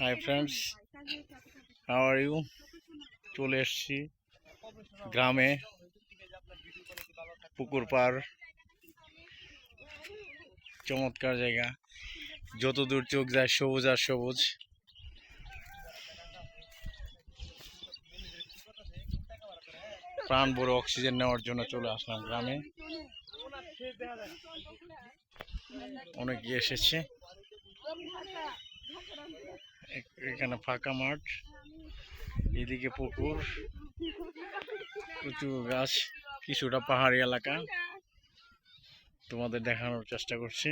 Hi friends how are you চলে এসছি গ্রামে, পুকুর পার চমৎকার জায়গা। যত দূর চোখ যায় সবুজ আর সবুজ। প্রাণ বড় অক্সিজেন নেওয়ার জন্য চলে আসলাম গ্রামে। অনেকে এসেছে। এখানে ফাঁকা মাঠ এদিকে পুকুর প্রচুর গাছ কিছুটা পাহাড়ি এলাকা। তোমাদের দেখানোর চেষ্টা করছি।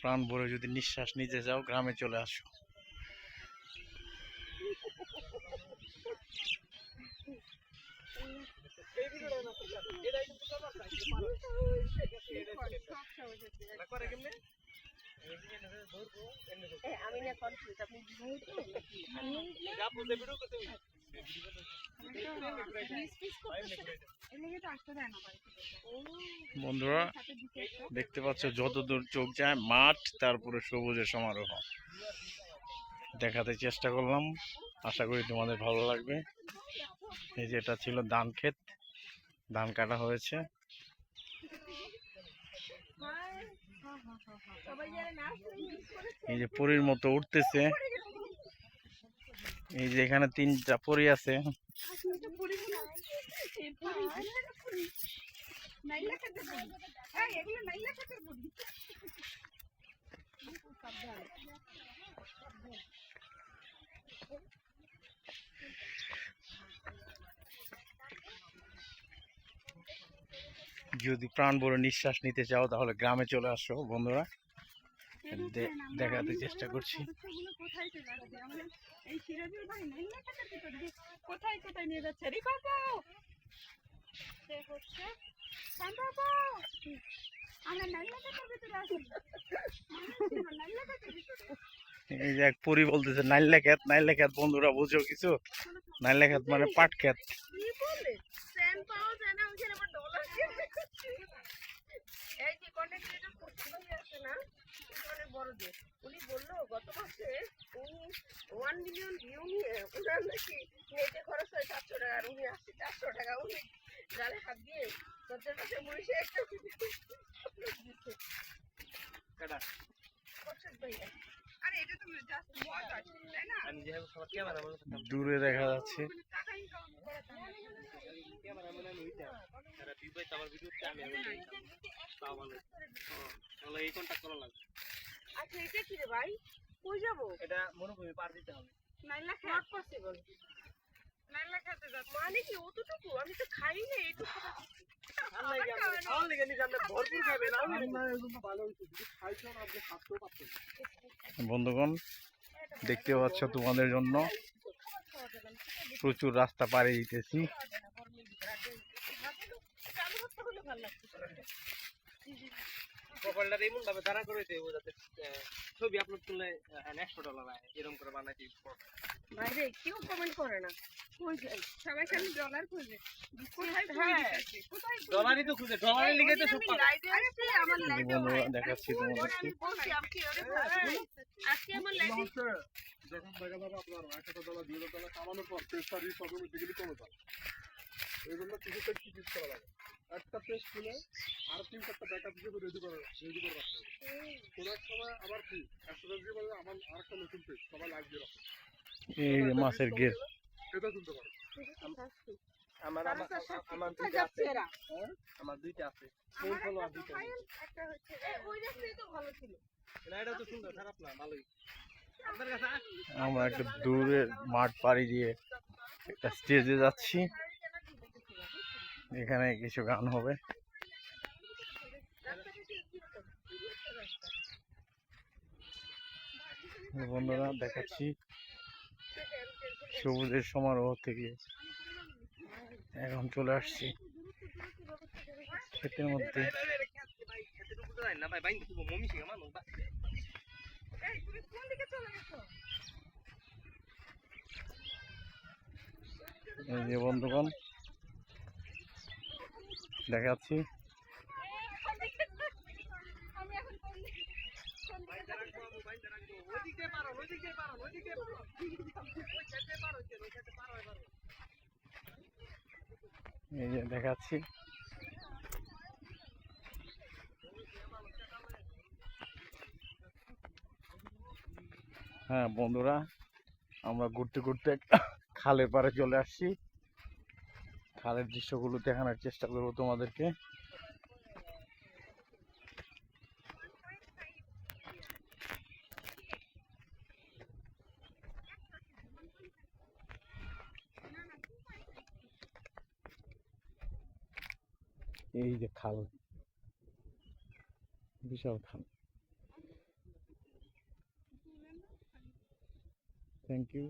প্রাণ ভরে যদি নিঃশ্বাস নিতে যাও গ্রামে চলে আসো। বন্ধুরা, দেখতে পাচ্ছ যত দূর চোখ যায়, মাঠ, তারপরে সবুজের সমারোহ। দেখাতে চেষ্টা করলাম, আশা করি তোমাদের ভালো লাগবে। এই যে এটা ছিল ধান ক্ষেত, ধান কাটা হয়েছে। এই যে পরীর মতো উঠতেছে। এই যে এখানে তিনটা পরী আছে। যদি প্রাণ ভরে নিঃশ্বাস নিতে চাও তাহলে গ্রামে চলে আসো বন্ধুরা। দেখাতে চেষ্টা করছি। এই যে এক পরি বলতেছে নাইল্লা খ্যাত নাইল্লা খ্যাত বন্ধুরা বুঝো কিছু? নাইল্লা খ্যাত মানে পাট খ্যাত কি বলে সেন পাওয়া যায় না ওখানে আবার ডলার না অনেক বড় উনি বলল গত মাসে উনি ওয়ান মিলিয়ন ভিউ নিয়ে ওনার নাকি নেটে খরচ হয় চারশো টাকা আর উনি আসছে চারশো টাকা। উনি গালে হাত দিয়ে সত্যের কাছে মরিষে একটা কচ্ছপ ভাইয়া আরে এটা তো টাকা ইনকাম করা আচ্ছা এটা কি রে ভাই কই যাব এটা মরুভূমি পার দিতে হবে নট পসিবল মানে কি অতটুকু আমি তো খাই না এইটুকু বন্ধুগণ, দেখতে পাচ্ছ তোমাদের জন্য প্রচুর রাস্তা পাড়ি দিতেছি চালু করতে হলে ভালো লাগছে প্রোফাইলটা এমন ভাবে দাঁড়া করে দেবো যাতে ছবি আপলোড করলে একশো ডলার আয় এরকম করে বানাইতে বাইরে কেউ কমেন্ট করে না। সবাই খালি ডলার খুঁজে। কোথায় হ্যাঁ। ডলারই তো খুঁজে। ডলারের লিগে তো সব দেখাচ্ছি তোমাদেরকে আপনি আজকে আমার লাইভে যখন দেখা যাবে আপনার এক হাজার ডলার দুই হাজার ডলার কামানোর পর পেস্টারি অটোমেটিক্যালি কমে যাবে এই জন্য কিছুটা কি কিছু করা লাগে একটা পেস্ট খুলে আর তিন চারটা ব্যাকআপ হিসেবে রেডি করে রেডি করে রাখতে হবে। কোনো এক সময় আবার কি? একশো দিয়ে বলে আমার আরেকটা নতুন পেস্ট সবাই লাগবে দিয়ে এই মাছের গেট এটা শুনতে পারে। আমার আমার আমার দুইটা আছে। আমার দুইটা আছে। দুইটা একটা হচ্ছে ওই রাস্তায় তো ভালো ছিল। না এটা তো সুন্দর খারাপ না ভালোই। আমরা একটা দূরের মাঠ পাড়ি দিয়ে একটা স্টেজে যাচ্ছি। এখানে কিছু গান হবে। বন্ধুরা, দেখাচ্ছি। সবুজের সমারোহ থেকে এখন চলে আসছি। ক্ষেতের মধ্যে। এই যে বন্ধুগণ দেখাচ্ছি এই যে দেখাচ্ছি হ্যাঁ বন্ধুরা আমরা ঘুরতে ঘুরতে খালের পাড়ে চলে আসছি। খালের দৃশ্যগুলো দেখানোর চেষ্টা করব তোমাদেরকে। এই যে খাল বিশাল খাল। Thank you